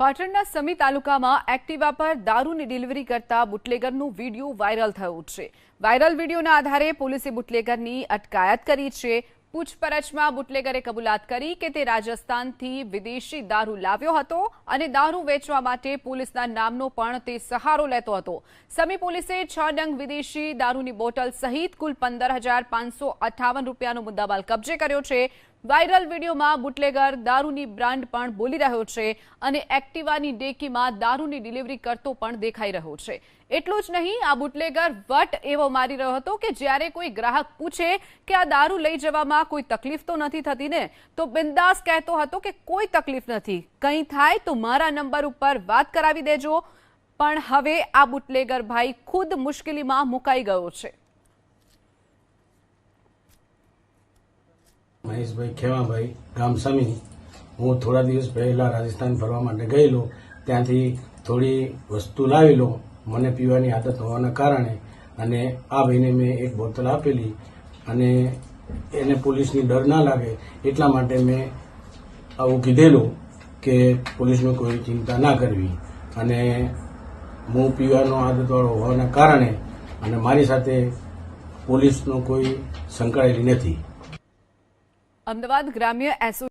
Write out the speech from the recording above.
પાટણના સમી તાલુકામાં એક્ટિવા પર દારૂની ડિલિવરી કરતા બુટલેગરનું વીડિયો વાયરલ થયો છે. વાયરલ વિડીયોના આધારે પોલીસે બુટલેગરની અટકાયત કરી છે. પૂછપરછમાં બુટલેગરે કબૂલાત કરી કે તે રાજસ્થાનથી વિદેશી દારૂ લાવ્યો હતો અને દારૂ વેચવા માટે પોલીસના નામનો પણ તે સહારો લેતો હતો. સમી પોલીસે છ ડંગ વિદેશી દારૂની બોટલ સહિત કુલ પંદર રૂપિયાનો મુદ્દામાલ કબજે કર્યો છે. વાયરલ વિડીયોમાં બુટલેગર દારૂની બ્રાન્ડ પણ બોલી રહ્યો છે અને એક્ટિવાની ડેકીમાં દારૂની ડિલિવરી કરતો પણ દેખાઈ રહ્યો છે. એટલું જ નહીં, આ બુટલેગર વટ એવો મારી રહ્યો હતો કે જ્યારે કોઈ ગ્રાહક પૂછે કે આ દારૂ લઈ જવામાં કોઈ તકલીફ તો નથી થતી ને, તો બિંદાસ કહેતો હતો કે કોઈ તકલીફ નથી. કંઈ થાય તો મારા નંબર ઉપર વાત કરાવી દેજો. પણ હવે આ બુટલેગર ભાઈ ખુદ મુશ્કેલીમાં મુકાઈ ગયો છે. મહેશભાઈ ખેવાભાઈ ગામસમી હું થોડા દિવસ પહેલાં રાજસ્થાન ફરવા માટે ગયેલો. ત્યાંથી થોડી વસ્તુ લાવેલો. મને પીવાની આદત હોવાના કારણે અને આ ભાઈને મેં એક બોટલ આપેલી અને એને પોલીસની ડર ના લાગે એટલા માટે મેં આવું કીધેલું કે પોલીસમાં કોઈ ચિંતા ના કરવી. અને હું પીવાનો આદતવાળો હોવાના કારણે અને મારી સાથે પોલીસનો કોઈ સંકળાયેલી નથી. અમદાવાદ ગ્રામ્ય એસો